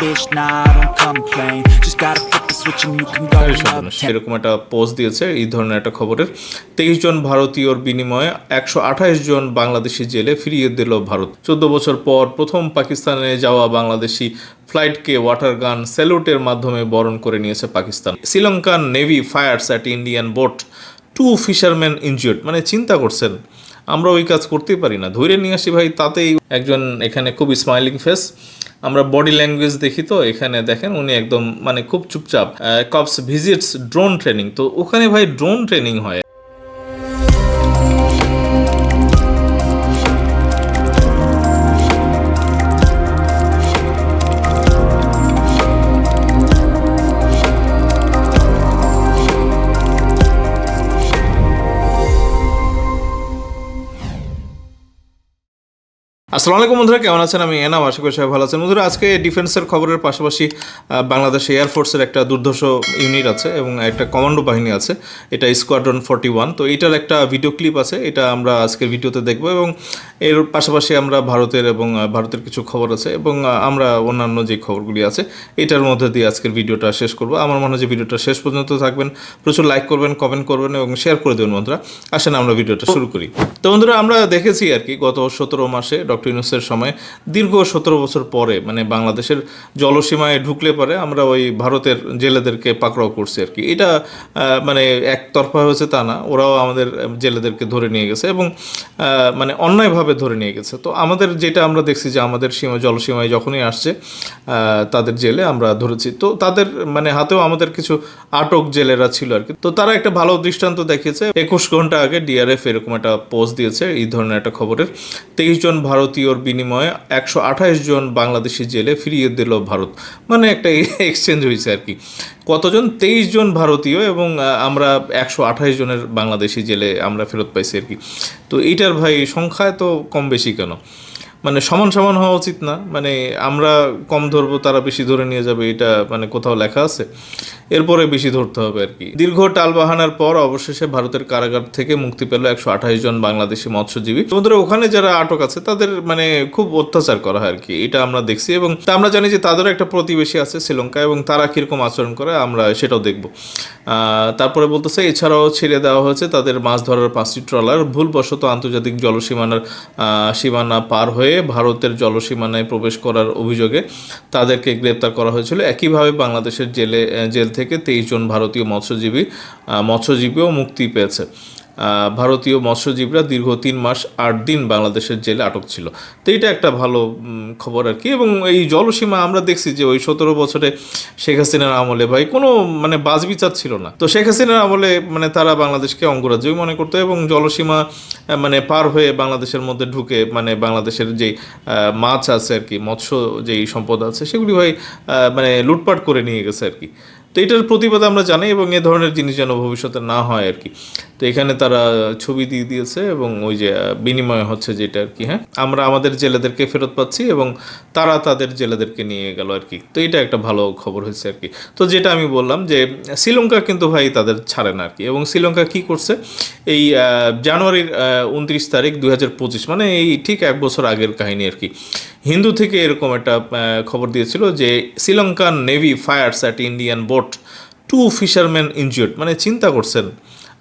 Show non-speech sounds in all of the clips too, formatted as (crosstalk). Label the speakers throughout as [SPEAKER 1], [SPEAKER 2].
[SPEAKER 1] bitch, nah, I don't complain. Just gotta flip the switch and you can go.
[SPEAKER 2] এরকম একটা post দিয়েছে এই ধরনের একটা খবরের। তেইশ জন ভারতীয়র বিনিময়ে একশো আঠাশ জন বাংলাদেশি জেলে ফিরিয়ে দিল ভারত। চোদ্দ বছর পর প্রথম পাকিস্তানে যাওয়া বাংলাদেশি ফ্লাইটকে ওয়াটার গান স্যালুটের মাধ্যমে বরণ করে নিয়েছে Pakistan. Sri Lankan navy fires at Indian boat. Two fisherman injured. মানে চিন্তা করছেন আমরা ওই কাজ করতেই পারি না। ধৈর্য নিয়ে আসি ভাই, তাতেই একজন এখানে খুব স্মাইলিং ফেস আমরা বডি ল্যাঙ্গুয়েজ দেখি তো, এখানে দেখেন উনি একদম মানে খুব চুপচাপ। কপস ভিজিটস ড্রোন ট্রেনিং তো ওখানে ভাই ড্রোন ট্রেনিং হয়। আসসালামু আলাইকুম বন্ধুরা, কেমন আছেন? আমি এনাম, আশা করি সবাই ভালো আছেন। বন্ধুরা, আজকে ডিফেন্সের খবরের পাশাপাশি বাংলাদেশ এয়ারফোর্সের একটা দুর্ধর্ষ ইউনিট আছে এবং একটা কমান্ডো বাহিনী আছে। এটা স্কোয়াড্রন ফর্টি ওয়ান তো এটার একটা ভিডিও ক্লিপ আছে, এটা আমরা আজকের ভিডিওতে দেখব এবং এর পাশাপাশি আমরা ভারতের এবং ভারতের কিছু খবর আছে এবং আমরা অন্যান্য যে খবরগুলি আছে, এটার মধ্যে দিয়ে আজকের ভিডিওটা শেষ করব। আমার মনে হয় যে ভিডিওটা শেষ পর্যন্ত থাকবেন, প্রচুর লাইক করবেন কমেন্ট করবেন এবং শেয়ার করে দেবেন বন্ধুরা। আসেন আমরা ভিডিওটা শুরু করি। তো বন্ধুরা, আমরা দেখেছি আর কি, গত সতেরো মাসে ডক্টর ইউনুসের সময় দীর্ঘ সতেরো বছর পরে মানে বাংলাদেশের জলসীমায় ঢুকলে পরে আমরা ওই ভারতের জেলেদেরকে পাকড়াও করছি আর কি। এটা মানে একতরফা হয়েছে তা না, ওরাও আমাদের জেলেদেরকে ধরে নিয়ে গেছে এবং মানে অন্যায়ভাবে ধরে নিয়ে গেছে। তো আমাদের যেটা আমরা দেখছি যে আমাদের সীমা, জলসীমায় যখনই আসছে তাদের জেলে আমরা ধরেছি। তো তাদের মানে হাতেও আমাদের কিছু আটক জেলেরা ছিল আর কি। তো তারা একটা ভালো দৃষ্টান্ত দেখিয়েছে। একুশ ঘণ্টা আগে ডিআরএফ এরকম একটা পোস্ট দিয়েছে এই ধরনের একটা খবরের। তেইশ জন ভারতীয়র বিনিময়ে একশো আঠাশ জন বাংলাদেশি জেলে ফিরিয়ে দিল ভারত। মানে একটা (laughs) এক্সচেঞ্জ হয়েছে আর কি। কতজন? তেইশ জন ভারতীয় এবং আমরা একশো আঠাশ জনের বাংলাদেশি জেলে আমরা ফেরত পাইছি আর কি। তো এইটার ভাই সংখ্যায় তো কম বেশি কেন? মানে সমান সমান হওয়া উচিত না। মানে আমরা কম ধরবো, তারা বেশি ধরে নিয়ে যাবে, এটা মানে কোথাও লেখা আছে। এরপরে বেশি ধরতে হবে আর কি। দীর্ঘ টালবাহানার পর অবশেষে ভারতের কারাগার থেকে মুক্তি পেল একশো আঠাশ জন বাংলাদেশি মৎস্যজীবী। তোমাদের ওখানে যারা আটক আছে, তাদের মানে খুব অত্যাচার করা হয় আর কি, এটা আমরা দেখছি। এবং তা আমরা জানি যে তাদেরও একটা প্রতিবেশী আছে শ্রীলঙ্কা, এবং তারা কীরকম আচরণ করে আমরা সেটাও দেখব। তারপরে বলতেছে, এছাড়াও ছেড়ে দেওয়া হয়েছে তাদের মাছ ধরার পাঁচটি ট্রলার। ভুলবশত আন্তর্জাতিক জলসীমানার সীমানা পার হয়ে ভারতের জলসীমানায় প্রবেশ করার অভিযোগে তাদেরকে গ্রেপ্তার করা হয়েছিল। একইভাবে বাংলাদেশের জেলে জেল থেকে তেইশ জন ভারতীয় মৎস্যজীবী মৎস্যজীবীও মুক্তি পেয়েছে। ভারতীয় মৎস্যজীবীরা দীর্ঘ তিন মাস আট দিন বাংলাদেশের জেলে আটক ছিল। তো এটা একটা ভালো খবর আর কি এবং এই জলসীমা আমরা দেখছি যে ওই সতেরো বছরে শেখ হাসিনার আমলে ভাই কোনো মানে বাজবিচার ছিল না। তো শেখ হাসিনার আমলে মানে তারা বাংলাদেশকে অঙ্গরাজ্যই মনে করতো এবং জলসীমা মানে পার হয়ে বাংলাদেশের মধ্যে ঢুকে মানে বাংলাদেশের আহ, মাছ আছে আর কি মৎস্য যেই সম্পদ আছে সেগুলি ভাই মানে লুটপাট করে নিয়ে গেছে আর কি। তো এটার প্রতিবাদ আমরা জানি এবং এ ধরনের জিনিস যেন ভবিষ্যতে না হয় আর কি। তো এখানে তারা ছবি দিয়ে দিয়েছে এবং ওই যে বিনিময় হচ্ছে যেটা আর কি হ্যাঁ? আমরা আমাদের জেলেদেরকে ফেরত পাচ্ছি এবং তারা তাদের জেলেদেরকে নিয়ে গেল আর কি। তো এটা একটা ভালো খবর হয়েছে আর কি। তো যেটা আমি বললাম যে, শ্রীলঙ্কা কিন্তু ভাই তাদের ছাড়ে না আর কি এবং শ্রীলঙ্কা কি করছে? এই জানুয়ারির উনত্রিশ তারিখ দুই হাজার পঁচিশ মানে এই ঠিক এক বছর আগের কাহিনী আর কি। হিন্দু থেকে এরকম একটা খবর দিয়েছিল যে Sri Lankan navy fires at Indian boat two fisherman injured মানে চিন্তা করছেন,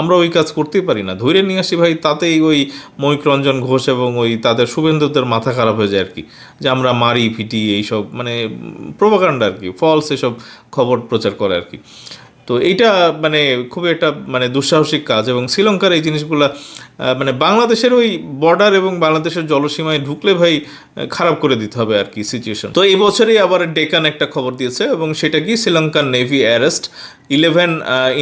[SPEAKER 2] আমরা ওই কাজ করতেই পারি না। ধরে নিয়ে আসি ভাই, তাতেই ওই মৈক রঞ্জন ঘোষ এবং ওই তাদের শুভেন্দুদের মাথা খারাপ হয়ে যায় আর কি, যে আমরা মারি পিটি এইসব মানে প্রোপাকাণ্ডা আর কি ফলস এসব খবর প্রচার করে আর কি। তো এইটা মানে খুবই একটা মানে দুঃসাহসিক কাজ এবং শ্রীলঙ্কার এই জিনিসগুলা মানে বাংলাদেশের ওই বর্ডার এবং বাংলাদেশের জলসীমায় ঢুকলে ভাই খারাপ করে দিতে হবে আর কি সিচুয়েশন তো এই বছরই আবার ডেকান একটা খবর দিয়েছে এবং সেটা কি? শ্রীলঙ্কার navy arrest eleven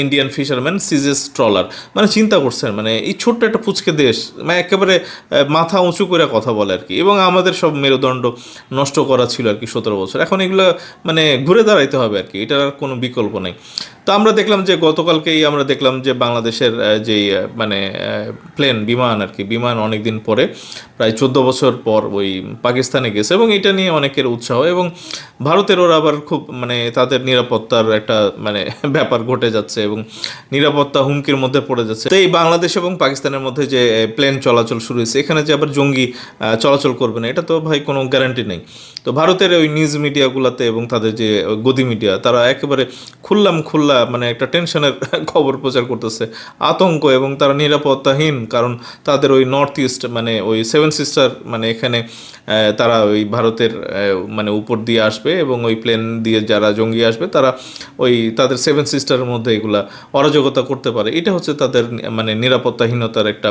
[SPEAKER 2] Indian fisherman seizes trawler মানে চিন্তা করছেন মানে এই ছোট্ট একটা পুচকে দেশ মানে একেবারে মাথা উঁচু করে কথা বলে আর কি। এবং আমাদের সব মেরুদণ্ড নষ্ট করা ছিল আর কি সতেরো বছর। এখন এগুলো মানে ঘুরে দাঁড়াইতে হবে আর কি, এটার কোনো বিকল্প নেই। তো আমরা দেখলাম যে গতকালকেই আমরা দেখলাম যে বাংলাদেশের যেই মানে প্লেন বিমান আর কি, বিমান অনেক দিন পরে, প্রায় চোদ্দ বছর পর ওই পাকিস্তানে গেছে এবং এটা নিয়ে অনেকের উৎসাহ এবং ভারতের ওরা আবার খুব মানে তাদের নিরাপত্তার একটা মানে (laughs) ব্যাপার ঘটে যাচ্ছে এবং নিরাপত্তা হুমকির মধ্যে পড়ে যাচ্ছে। তো এই বাংলাদেশ এবং পাকিস্তানের মধ্যে যে প্লেন চলাচল শুরু হয়েছে, এখানে যে আবার জঙ্গি চলাচল করবে না, এটা তো ভাই কোনো গ্যারান্টি নেই। তো ভারতের ওই নিউজ মিডিয়াগুলোতে এবং তাদের যে গদি মিডিয়া তারা একেবারে খুললাম খুল্লা মানে একটা টেনশনের (laughs) খবর প্রচার করতেছে। আতঙ্ক এবং তারা নিরাপত্তাহীন, কারণ তাদের ওই নর্থ ইস্ট মানে ওই সেভেন সিস্টার মানে এখানে তারা ওই ভারতের মানে উপর দিয়ে আসবে এবং ওই প্লেন দিয়ে যারা জঙ্গি আসবে, তারা ওই তাদের সেভেন সিস্টারের মধ্যে এগুলা অরাজকতা করতে পারে। এটা হচ্ছে তাদের মানে নিরাপত্তাহীনতার একটা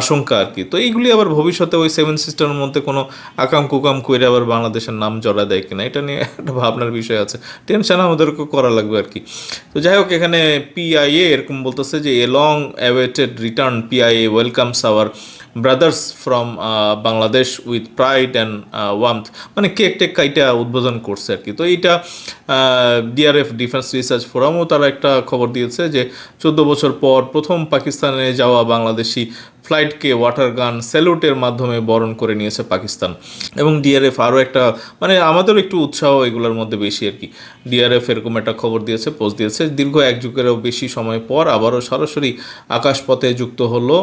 [SPEAKER 2] আশঙ্কা আর কি। তো এইগুলি আবার ভবিষ্যতে ওই সেভেন সিস্টারের মধ্যে কোনো আকাম কুকাম করে আবার বাংলাদেশের নাম জড়া দেয় কিনা, এটা নিয়ে একটা ভাবনার বিষয় আছে। টেনশন আমাদেরকে করা লাগবে আর কি। তো যাই হোক, এখানে পিআইএ এরকম বলতেছে যে a long awaited return PIA welcomes our brothers from Bangladesh with pride and warmth মানে কেক টেক কাইটা উদ্বোধন করছে আর কি। তো এইটা ডিআরএফ ডিফেন্স রিসার্চ ফোরামও তারা একটা খবর দিয়েছে যে, চোদ্দ বছর পর প্রথম পাকিস্তানে যাওয়া বাংলাদেশি ফ্লাইটকে ওয়াটার গান স্যালুটের মাধ্যমে বরণ করে নিয়েছে পাকিস্তান। এবং ডিআরএফ আরও একটা মানে আমাদেরও একটু উৎসাহ এগুলোর মধ্যে বেশি আর কি। ডিআরএফ এরকম একটা খবর দিয়েছে, পোস্ট দিয়েছে। দীর্ঘ এক যুগেরও বেশি সময় পর আবারও সরাসরি আকাশপথে যুক্ত হলো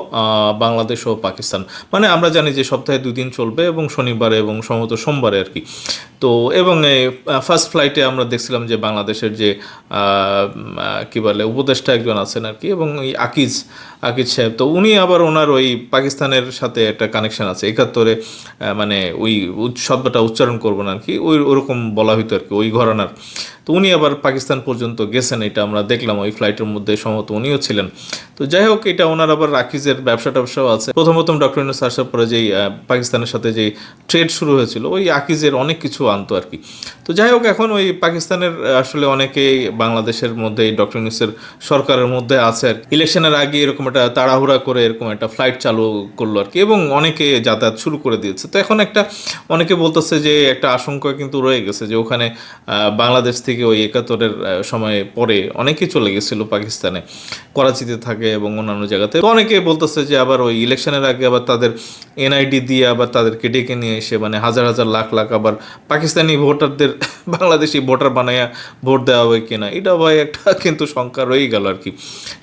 [SPEAKER 2] বাংলাদেশ ও পাকিস্তান। মানে আমরা জানি যে সপ্তাহে দুদিন চলবে এবং শনিবারে এবং সম্ভবত সোমবারে আর কি। তো এবং ফার্স্ট ফ্লাইটে আমরা দেখছিলাম যে বাংলাদেশের যে কী বলে, উপদেষ্টা একজন আছেন আর কি এবং ওই আকিজ আকিজ সাহেব। তো উনি আবার ওনার ওই পাকিস্তানের সাথে একটা কানেকশন আছে। একাত্তরে মানে ওই শব্দটা উচ্চারণ করব না আর কি, ওই, ওরকম বলা হইতো আর কি, ওই ঘরানার। তো উনি আবার পাকিস্তান পর্যন্ত গেছেন, এটা আমরা দেখলাম, ওই ফ্লাইটের মধ্যে সম্ভবত উনিও ছিলেন। তো যাই হোক, এটা ওনার আবার রাকিজের ব্যবসা ট্যাবসাও আছে। প্রথম প্রথম ডক্টর ইউনুস আসার পরে যেই পাকিস্তানের সাথে যে ট্রেড শুরু হয়েছিল, ওই আকিজের অনেক কিছু আনতো আর কি। তো যাই হোক, এখন ওই পাকিস্তানের আসলে অনেকেই বাংলাদেশের মধ্যে এই ডক্টর ইউনুসের সরকারের মধ্যে আছে আর। ইলেকশনের আগে এরকম একটা তাড়াহুড়া করে এরকম একটা ফ্লাইট চালু করল আর কি, এবং অনেকে যাতায়াত শুরু করে দিয়েছে। তো এখন একটা, অনেকে বলতেছে যে একটা আশঙ্কা কিন্তু রয়ে গেছে যে ওখানে বাংলাদেশ থেকে ওই একাত্তরের সময় পরে অনেকে চলে গেছিল পাকিস্তানে। করাচিতে থাকে এবং অন্যান্য জায়গাতে। অনেকে বলতেছে যে আবার ওই ইলেকশনের আগে আবার তাদের এনআইডি দিয়ে আবার তাদেরকে ডেকে নিয়ে এসে মানে হাজার হাজার লাখ লাখ আবার পাকিস্তানি ভোটারদের, বাংলাদেশি ভোটার বানাইয়া ভোট দেওয়া হবে কিনা, এটা ভাই একটা কিন্তু শঙ্কা রয়েই গেল আর কি।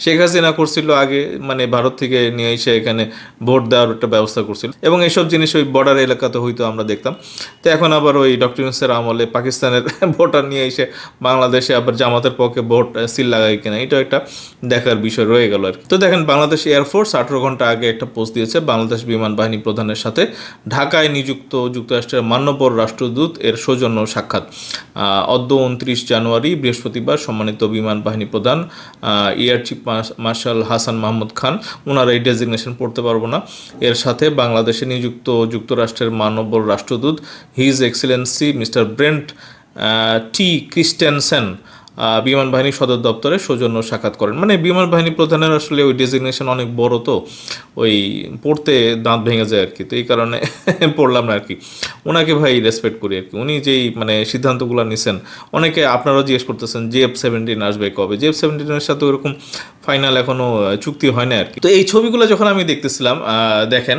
[SPEAKER 2] শেখ হাসিনা করছিল আগে মানে ভারত থেকে নিয়ে এসে এখানে ভোট দেওয়ার একটা ব্যবস্থা করছিল। এবং এইসব জিনিস ওই বর্ডার এলাকাতে হয়তো আমরা দেখতাম। তো এখন আবার ওই ডক্টর ইউনুসের আমলে পাকিস্তানের (laughs) ভোটার নিয়ে এসে বাংলাদেশে আবার জামাতের পক্ষে ভোট সিল লাগায় কিনা এটা একটা দেখার বিষয় রয়ে গেল আর তো দেখেন, বাংলাদেশ এয়ারফোর্স আঠারো ঘণ্টা আগে একটা পোস্ট দিয়েছে, বাংলাদেশ বিমান বাহিনী প্রধানের সাথে ঢাকায় নিযুক্ত যুক্তরাষ্ট্রের মান্যবর রাষ্ট্রদূত এর সৌজন্য সাক্ষাৎ। অদ্য উনত্রিশ জানুয়ারি বৃহস্পতিবার সম্মানিত বিমান বাহিনী প্রধান air chief marshal Hasan Mahmud Khan ওনার এই ডেজিগনেশন পড়তে পারব না। এর সাথে বাংলাদেশে নিযুক্ত যুক্তরাষ্ট্রের মানবর রাষ্ট্রদূত his excellency mister Brent T Christensen বিমান বাহিনী সদর দপ্তরে সৌজন্য সাক্ষাৎ করেন। মানে বিমান বাহিনী প্রধানের আসলে ওই ডেজিগনেশন অনেক বড় তো, ওই পড়তে দাঁত ভেঙে যায় আর কি। তো এই কারণে (laughs) পড়লাম না আর কি। ওনাকে ভাই রেসপেক্ট করি আর কি। উনি যেই মানে সিদ্ধান্তগুলো নিছেন, অনেকে আপনারাও জিজ্ঞেস করতেছেন, জে এফ সেভেন্টিন আসবে কবে? জে এফ সেভেন্টিনের সাথে ওরকম ফাইনাল এখনও চুক্তি হয় না আর কি। তো এই ছবিগুলো যখন আমি দেখতেছিলাম দেখেন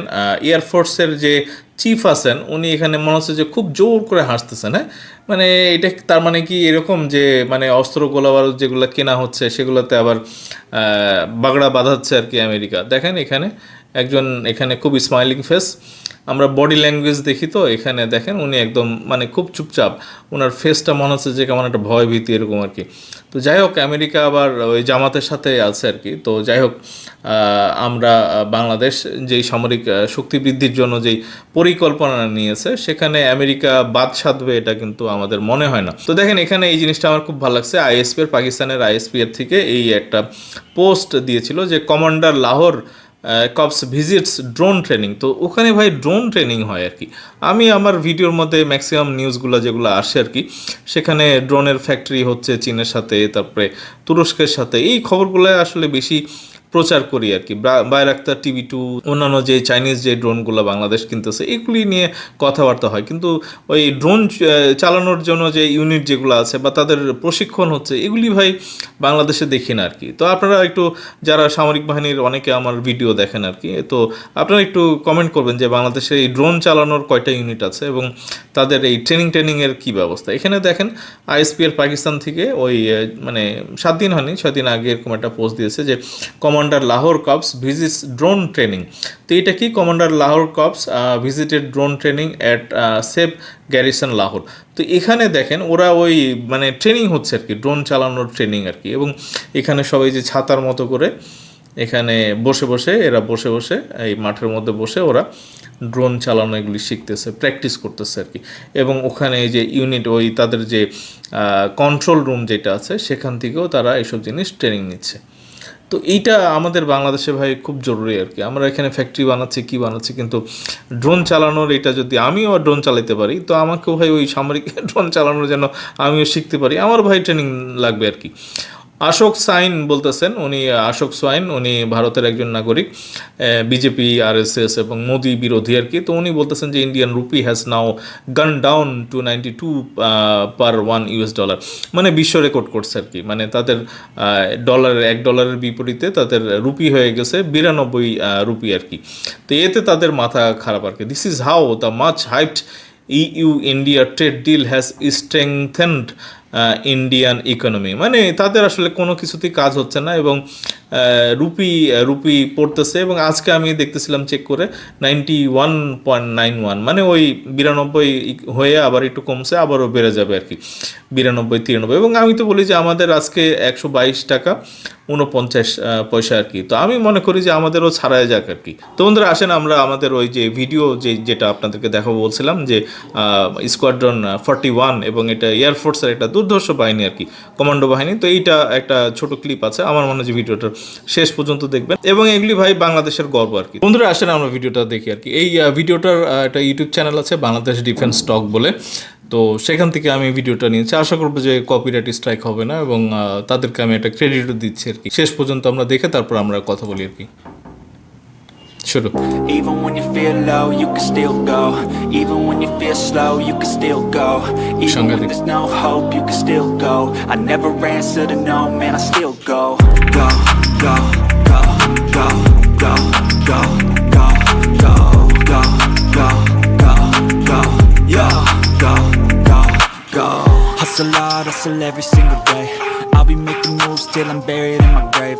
[SPEAKER 2] এয়ারফোর্সের যে চিফ আছেন, উনি এখানে মনে হচ্ছে যে খুব জোর করে হাসতেছেন হ্যাঁ? মানে এটা তার মানে কি এরকম যে মানে অস্ত্র গোলাবারুদ যেগুলো কেনা হচ্ছে সেগুলোতে আবার বাগড়া বাঁধাচ্ছে আর কি আমেরিকা। দেখেন এখানে একজন এখানে খুব স্মাইলিং ফেস আমরা বডি ল্যাঙ্গুয়েজ দেখি তো, এখানে দেখেন উনি একদম মানে খুব চুপচাপ। ওনার ফেসটা মনে হচ্ছে যে কেমন একটা ভয় ভীতি এরকম আর কি। তো যাই হোক, আমেরিকা আবার ওই জামাতের সাথে আছে আর কি। তো যাই হোক আমরা বাংলাদেশ যেই সামরিক শক্তি বৃদ্ধির জন্য যেই পরিকল্পনা নিয়েছে, সেখানে আমেরিকা বাদ সাধবে এটা কিন্তু আমাদের মনে হয় না। তো দেখেন, এখানে এই জিনিসটা আমার খুব ভালো লাগছে। আইএসপি এর পাকিস্তানের আইএসপি এর থেকে এই একটা পোস্ট দিয়েছিল যে, commander Lahore corps visits drone training তো ওখানে ভাই ড্রোন ট্রেনিং হয় আর কি। আমি আমার ভিডিওর মধ্যে ম্যাক্সিমাম নিউজগুলো যেগুলো আসে আর কি, সেখানে ড্রোনের ফ্যাক্টরি হচ্ছে চীনের সাথে, তারপরে তুরস্কের সাথে। এই খবরগুলো আসলে বেশি প্রচার করি আর কি। বাইরাক্তার টিভি টু, অন্যান্য যে চাইনিজ যে ড্রোনগুলো বাংলাদেশ কিনতেছে, এগুলি নিয়ে কথাবার্তা হয়। কিন্তু ওই ড্রোন চালানোর জন্য যে ইউনিট যেগুলো আছে বা তাদের প্রশিক্ষণ হচ্ছে, এগুলি ভাই বাংলাদেশে দেখি না আর কি। তো আপনারা একটু, যারা সামরিক বাহিনীর অনেকে আমার ভিডিও দেখেন আর কি, তো আপনারা একটু কমেন্ট করবেন যে বাংলাদেশে এই ড্রোন চালানোর কয়টা ইউনিট আছে এবং তাদের এই ট্রেনিং ট্রেনিংয়ের কী ব্যবস্থা? এখানে দেখেন আইএসপি এর পাকিস্তান থেকে ওই মানে সাত দিন হয়নি, ছয় দিন আগে এরকম একটা পোস্ট দিয়েছে যে command commander Lahore corps visits drone training তো এটা কি commander Lahore corps visited drone training at safe garrison Lahore তো এখানে দেখেন ওরা ওই মানে ট্রেনিং হচ্ছে আর কি ড্রোন চালানোর ট্রেনিং আর কি। এবং এখানে সবাই যে ছাতার মতো করে এখানে বসে বসে, এরা বসে বসে, এই মাঠের মধ্যে বসে ওরা ড্রোন চালানো এগুলি শিখতেছে প্র্যাকটিস করতেছে আর কি। এবং ওখানে যে ইউনিট ওই তাদের যে কন্ট্রোল রুম যেটা আছে, সেখান থেকেও তারা এসব জিনিস ট্রেনিং নিচ্ছে। তো এইটা আমাদের বাংলাদেশে ভাই খুব জরুরি আর কি। আমরা এখানে ফ্যাক্টরি বানাচ্ছি, কি বানাচ্ছি, কিন্তু ড্রোন চালানোর এটা যদি আমিও ড্রোন চালাতে পারি, তো আমাকেও ভাই ওই সামরিক (laughs) ড্রোন চালানোর জন্য আমিও শিখতে পারি। আমার ভাই ট্রেনিং লাগবে আর কি। অশোক সাইন বলতেছেন, উনি অশোক সাইন, উনি ভারতের একজন নাগরিক বিজেপি, আরএসএস এবং মোদি বিরোধী আর কি। তো উনি বলতেছেন যে Indian rupee has now gone down to ninety two per one US dollar মানে বিশ্ব রেকর্ড করছে আর কি। মানে তাদের ডলারের এক ডলারের বিপরীতে তাদের রুপি হয়ে গেছে বিরানব্বই রুপি আর কি। তো এতে তাদের মাথা খারাপ আর কি। This is how the much hyped US India trade deal has strengthened Indian economy মানে তাদের আসলে কোনো কিছুতেই কাজ হচ্ছে না এবং রুপি রুপি পড়তেছে এবং আজকে আমি দেখতেছিলাম চেক করে ninety one point nine one মানে ওই বিরানব্বই হয়ে আবার একটু কমছে, আবারও বেড়ে যাবে আর কি, বিরানব্বই, তিরানব্বই এবং আমি তো বলি যে আমাদের আজকে একশো বাইশ টাকা উনপঞ্চাশ পয়সা আর কি, তো আমি মনে করি যে আমাদেরও ছাড়ায় যাক আর কি, তো বন্ধুরা আসেন আমরা আমাদের ওই যে ভিডিও যে, যেটা আপনাদেরকে দেখাবো বলছিলাম যে স্কোয়াড্রন ফর্টি ওয়ান এবং এটা এয়ারফোর্সের একটা দুর্ধর্ষ বাহিনী আর কি কমান্ডো বাহিনী, তো এইটা একটা ছোট ক্লিপ আছে, আমার মনে হয় যে ভিডিওটার শেষ পর্যন্ত দেখবেন। এবং এগুলি ভাই বাংলাদেশের গর্ব আর কি। বন্ধুরা আসেন আমরা ভিডিওটা দেখি আর কি। এই ভিডিওটার একটা ইউটিউব চ্যানেল আছে বাংলাদেশ ডিফেন্স স্টক বলে। তো সেখান থেকে আমি ভিডিওটা নিয়েছি। আশা করব যে কপিরাইট স্ট্রাইক হবে না এবং তাদেরকে আমি একটা ক্রেডিটও দিচ্ছি আর কি। শেষ পর্যন্ত আমরা দেখে তারপর আমরা কথা বলি আর কি। শুরু।
[SPEAKER 1] Even when you feel low, you can still go. Even when you feel slow, you can still go. Even when there's no hope, you can still go. I never answer to no, man, I still go. Go, go, go, go, go, go, go, go, go, go, go, go, go, go, go. Hustle hard, hustle every single day. I'll be making moves till I'm buried in my grave.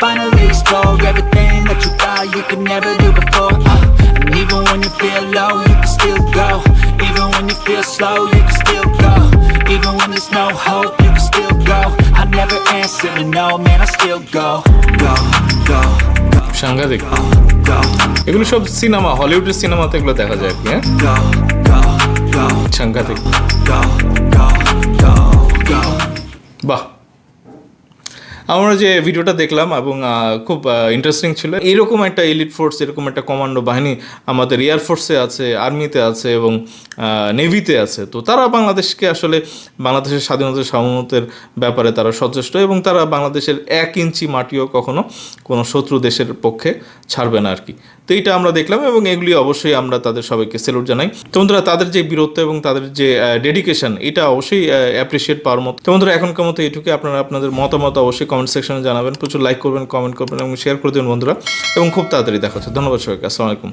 [SPEAKER 1] finally explore everything that you thought you could never do before. Uh, and even when you feel low, you can still go. Even when you feel slow, you can still go. Even when there's no hope, you can still go. I never answer to no, man, I still go. Go, go,
[SPEAKER 2] সাংঘাতিক এগুলো সব cinema হলিউডের সিনেমাতে এগুলো দেখা যায় কি হ্যাঁ সাংঘাতিক. বাহ আমরা যে ভিডিওটা দেখলাম এবং খুব ইন্টারেস্টিং ছিল, এরকম একটা এলিট ফোর্স এরকম একটা কমান্ডো বাহিনী আমাদের এয়ারফোর্সে আছে আর্মিতে আছে এবং নেভিতে আছে। তো তারা বাংলাদেশকে আসলে, বাংলাদেশের স্বাধীনতা সামর্থ্যের ব্যাপারে তারা সচেষ্ট এবং তারা বাংলাদেশের এক ইঞ্চি মাটিও কখনো কোনো শত্রু দেশের পক্ষে ছাড়বে না আর কি তো এইটা আমরা দেখলাম এবং এগুলি অবশ্যই আমরা তাদের সবাইকে স্যালুট জানাই। তো বন্ধুরা, তাদের যে বীরত্ব এবং তাদের যে ডেডিকেশন এটা অবশ্যই অ্যাপ্রিসিয়েট পাওয়ার মতো। তো বন্ধুরা, এখনকার মতো এইটুকু। আপনারা আপনাদের মতামত অবশ্যই কমেন্ট সেকশনে জানাবেন। প্রচুর লাইক করবেন কমেন্ট করবেন এবং শেয়ার করে দেবেন বন্ধুরা। এবং খুব তাড়াতাড়ি দেখা হচ্ছে। ধন্যবাদ সবাইকে। আসসালামু আলাইকুম।